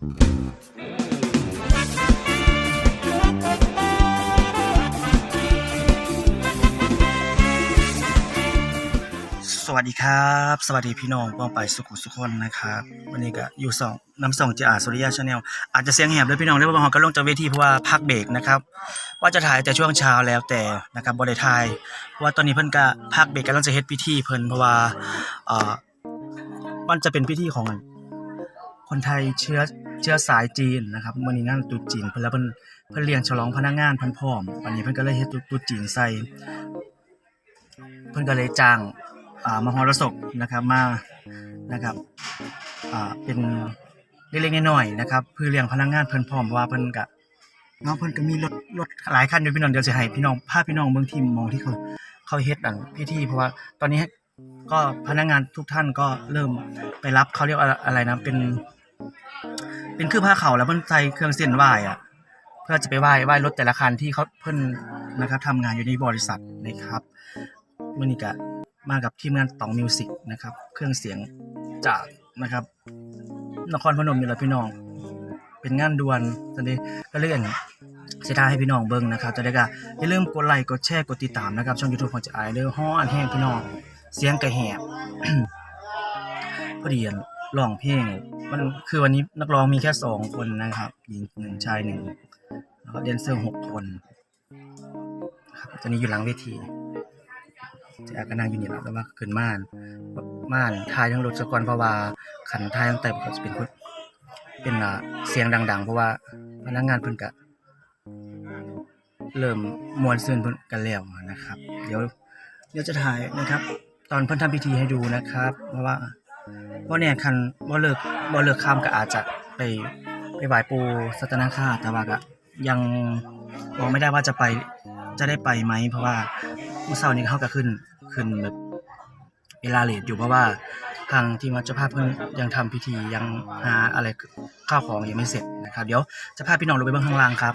สวัสดีครับ สวัสดีพี่น้องป้องไปสุขุสุขคนนะครับ วันนี้ก็อยู่สองน้ำส่งจอาสุริยะชาแนลอาจจะเสียงแหบด้วยพี่น้องได้บางคนก็ลงจากเวทีเพราะว่าพักเบรกนะครับ ว่าจะถ่ายแต่ช่วงเช้าแล้วแต่นะครับบริถ่ายว่าตอนนี้เพิ่นก็พักเบรกกำลังจะเฮ็ดพิธีเพิ่นเพราะว่าเอ่อมันจะเป็นพิธีของ คนไทยเชื้อเชื้อสายจีนนะครับมื้อนี้งานตรุษจีนเพิ่นแล้วเพิ่นเพิ่นเลี้ยงฉลองพนักงานเพิ่นพร้อมวันนี้เพิ่นก็เลยเฮ็ดตรุษจีนใส่เพิ่นก็เลยจ้างอ่ามหรสพนะครับมานะครับอ่าเป็นเล็กๆน้อยๆนะครับเพื่อเลี้ยงพนักงานเพิ่นพร้อมว่าเพิ่นก็เนาะเพิ่นก็มีรถรถหลายคันอยู่พี่น้องเดี๋ยวสิให้พี่น้องพาพี่น้องเบิ่งที่มองที่เขาเขาเฮ็ดอันพิธีเพราะว่าตอนนี้ก็พนักงานทุกท่านก็เริ่มไปรับเขาเรียกอะไรนะเป็น เป็นคือผ้าเขาแล้วเพิ่นใส่เครื่องเส้นไหว้อะเพื่อจะไปไหว้ไหว้รถแต่ละคันที่เขาเพิ่นนะครับทำงานอยู่ในบริษัทนะครับมื่อนี้ก็มากับทีมงานตองมิวสิกนะครับ เครื่องเสียงจากนะครับ นครพนมนี่แหละพี่น้อง เป็นงานด่วนตอนนี้ก็เลื่อนเสียดายให้พี่น้องเบิ่งนะครับจะได้ก็อย่าลืมกดไลค์กดแชร์กดติดตามนะครับช่อง YouTube ของจะอายเด้อฮ้อนแห้งพี่น้องเสียงกระแหบพอดีอะ ร้องเพลงมันคือวันนี้นักร้องมีแค่สองคนนะครับหญิงหนึ่งชายหนึ่งแล้วก็แดนเซอร์หกคนครับตอนนี้อยู่หลังเวทีจะก็นั่งอยู่นี่แหละแต่ว่าขึ้นม่านม่านทายทั้งรถสกอนเพราะว่าขันทายทั้งแต่ก็จะเป็นคนเป็นเสียงดัง ๆ เพราะว่าพนักงานเพิ่นกะเริ่มมวนซื่นเพิ่นกันแล้วนะครับ เดี๋ยวเดี๋ยวจะถ่ายนะครับ ตอนเพิ่นทำพิธีให้ดูนะครับ เพราะว่า บ่แน่คันบ่เลิกบ่เลิกข้ามก็อาจจะไปไปไหว้ปู่สัตนาคราแต่ว่าก็ยังบอกไม่ได้ว่าจะไปจะได้ไปไหม เพราะว่าเมื่อเช้านี้เขาก็ขึ้นขึ้นแบบเวลาเลทอยู่เพราะว่าทางทีมวัดเจ้าภาพเพิ่งยังทำพิธียังหาอะไรข้าวของยังไม่เสร็จนะครับ เดี๋ยวจะพาพี่น้องลงไปเบื้องข้างล่างครับ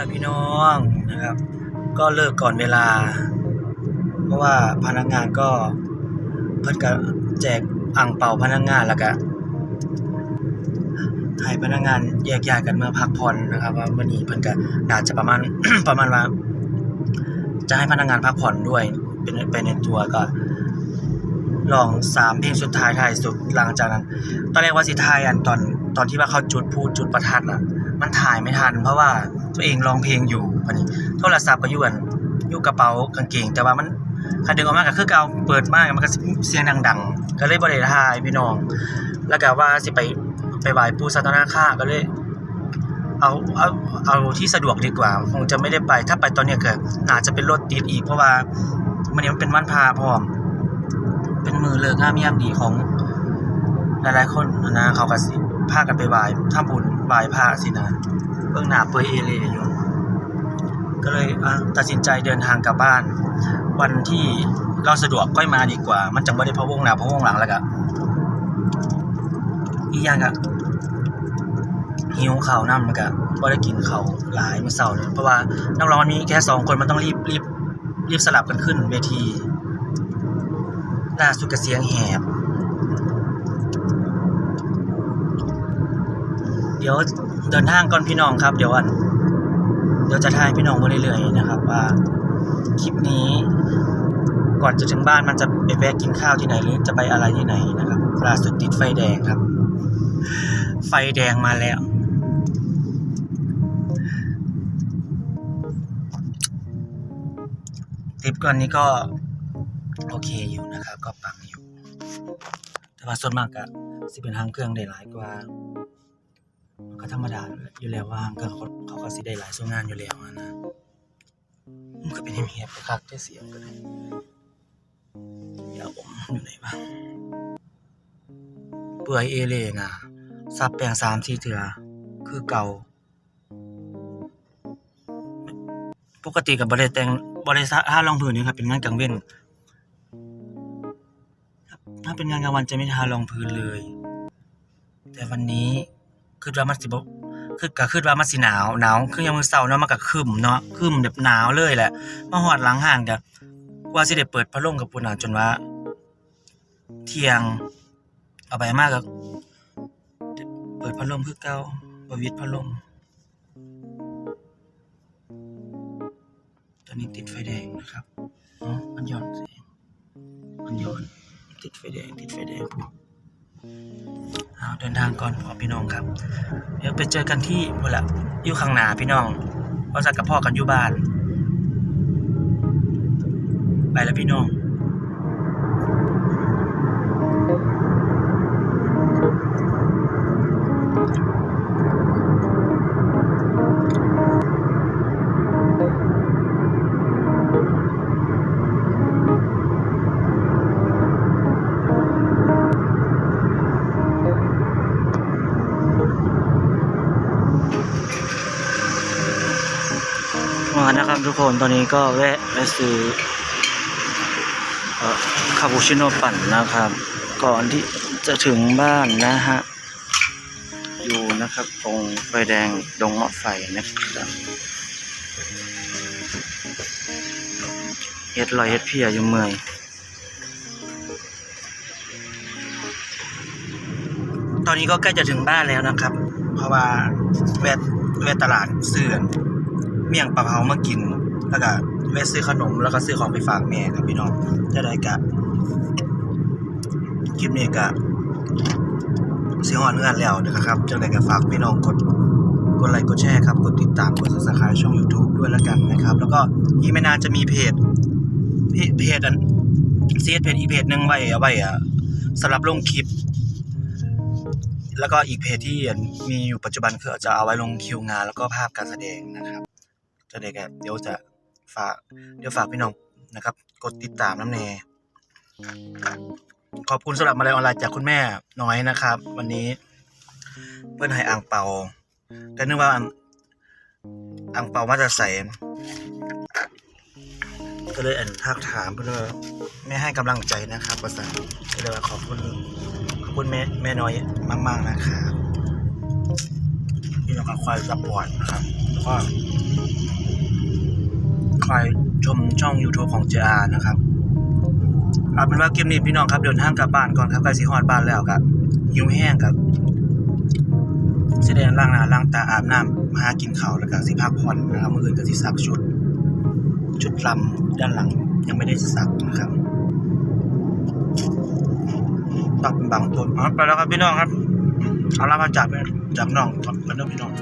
ล้วพี่น้องนะครับ ก็เลิกก่อนเวลา เพราะว่าพนักงานก็เพิ่นก็แจกอ่างเป่าพนักงานแล้วก็ให้พนักงานแยกย้ายกันเมื่อพักผ่อนนะครับ ว่าวันนี้เพิ่นก็น่าจะประมาณ ประมาณว่า จะให้พนักงานพักผ่อนด้วย เป็นไปในตัวก็ลองสามเพลงสุดท้ายท้ายสุดหลังจากนั้น ตอนแรกว่าสิถ่ายอันตอนตอนที่ว่าเขาจุดพูดจุดประทัดอะ มันถ่ายไม่ทัน เพราะว่าตัวเองร้องเพลงอยู่พอดีโทรศัพท์ก็อยู่อันอยู่กระเป๋ากางเกง แต่ว่ามันคันดึงออกมาก็คือเกาเปิดมากมันก็เสียงดัง ๆ ก็เลยบ่ได้ถ่ายพี่น้อง แล้วก็ว่าสิไปไปไหว้ปู่สัตนาคราก็เลยเอาเอาเอาที่สะดวกดีกว่า คงจะไม่ได้ไป ถ้าไปตอนเนี้ยก็น่าจะเป็นรถติดอีก เพราะว่ามันนี้มันเป็นวันพาพร้อม เป็นมือเลิกงามยามดีของหลายๆคนนะเขาก็สิพากันไปไหว้ทำบุญ ไหว้พระสินะเบื้องหน้าเปื่อยเอเลอยู่ก็เลยตัดสินใจเดินทางกลับบ้าน วันที่เราสะดวกค่อยมาดีกว่า มันจังบ่ได้พะวงหน้าพะวงหลังแล้วก็อีกอย่างก็หิวข้าวน้ำมันก็บ่ได้กินข้าวหลายมื้อเช้าเลยเพราะว่านักร้องมันมีแค่สองคนมันต้องรีบรีบรีบสลับกันขึ้นเวทีล่าสุดก็เสียงแหบ เดี๋ยวเดินทางก่อนพี่น้องครับ เดี๋ยวอันเดี๋ยวจะทายพี่น้องมาเรื่อยๆนะครับ ว่าคลิปนี้ ก่อนจะถึงบ้านมันจะไปแวะกินข้าวที่ไหนหรือจะไปอะไรที่ไหนนะครับล่าสุดติดไฟแดงครับ ไฟแดงมาแล้วทริปก่อนนี้ก็โอเคอยู่นะครับ ก็ปังอยู่ แต่ว่าส่วนมากก็สิเป็นทางเครื่องได้หลายกว่า ก็ธรรมดาอยู่แล้วว่าก็เขาเขาก็สิได้หลายส่วนงานอยู่แล้วนะมันก็เป็นเฮียบคักได้เสียงก็ได้อยู่ไหนวะเปื่อยเอเล่นะซับแปลงสามสี่เถือคือเก่า ปกติกับบริแต่งบริษัทถ้ารองพื้นนี่ครับเป็นงานกลางเว้นถ้าเป็นงานกลางวันจะไม่ทารองพื้นเลย แต่วันนี้ คือว่ามันสิบคือก็คือว่ามันสิหนาวหนาวคือยังมือเสาร์เนาะมันก็ครึมเนาะครึมแบบหนาวเลยแหละมาหอดหลังห่านกันว่าสิได้เปิดพัดลมกับปุ่นหนาวจนว่า เที่ยง เอาไปมากก็เปิดพัดลมคือเก่าบวิดพัดลมตอนนี้ติดไฟแดงนะครับอ๋อมันย้อนแสงมันย้อนติดไฟแดงติดไฟแดงปุ๊บ เอาเดินทางก่อนพ่อพี่น้องครับ เดี๋ยวไปเจอกันที่เวลาอยู่ข้างหน้าพี่น้องเพราะสักกับพ่อกันอยู่บ้าน ไปแล้วพี่น้อง มานะครับทุกคนตอนนี้ก็แวะไปซื้อคาปูชิโน่ปั่นนะครับ ก่อนที่จะถึงบ้านนะฮะ อยู่นะครับตรงไฟแดงดงมะไฟนะครับเฮ็ดลอยเฮ็ดเพียอยู่เมื่อยตอนนี้ก็ใกล้จะถึงบ้านแล้วนะครับ เพราะว่าแวะแวะตลาดเสื่อน เมี่ยงปลาเผามากิน แล้วก็แวะซื้อขนม แล้วก็ซื้อของไปฝากแม่ครับพี่น้องจะได้กะคลิปนี้กะสิฮอดเงื่อนแล้วนะครับจังไดก็ฝากพี่น้องกดกดไลค์กดแชร์ครับ กดติดตามกด Subscribe ช่อง YouTube ด้วยแล้วกันนะครับ แล้วก็อีกไม่นานจะมีเพจ เพจอันเซียเพจอีเพจหนึ่งไว้เอาไว้อะสำหรับลงคลิป แล้วก็อีกเพจที่มีอยู่ปัจจุบันคือจะเอาไว้ลงคิวงาน แล้วก็ภาพการแสดงนะครับ จะได้แกเดี๋ยวจะฝากเดี๋ยวฝากพี่น้องนะครับ กดติดตามน้ำแน่ขอบคุณสำหรับมาลัยออนไลน์จากคุณแม่น้อยนะครับ วันนี้เพื่อนให้อ่างเปาก็นึกว่าอ่างเปามาจะใส่ก็เลยอันทักถามเพื่อนว่าแม่ให้กำลังใจนะครับภาษาก็เลยว่าขอบคุณขอบคุณแม่แม่น้อยมาก ๆนะครับพี่น้องก็คอยซัพพอร์ตนะครับแล้วก็ คอยชมช่อง YouTube ของ JR นะครับ เอาเป็นว่าเกมนี้พี่น้องครับเดินทางกลับบ้านก่อนครับใกล้สิฮอดบ้านแล้วครับหิวแห้งครับสิได้ล้างหน้าล้างตาอาบน้ำมากินข้าวแล้วก็สิพักผ่อนนะครับมื้ออื่นก็สิซักชุด ชุดลำด้านหลังยังไม่ได้ซักนะครับตักเป็นบางตัวอ๋อไปแล้วครับพี่น้องครับเอาลามาจากจากน้องก่อนกันเด้อพี่น้อง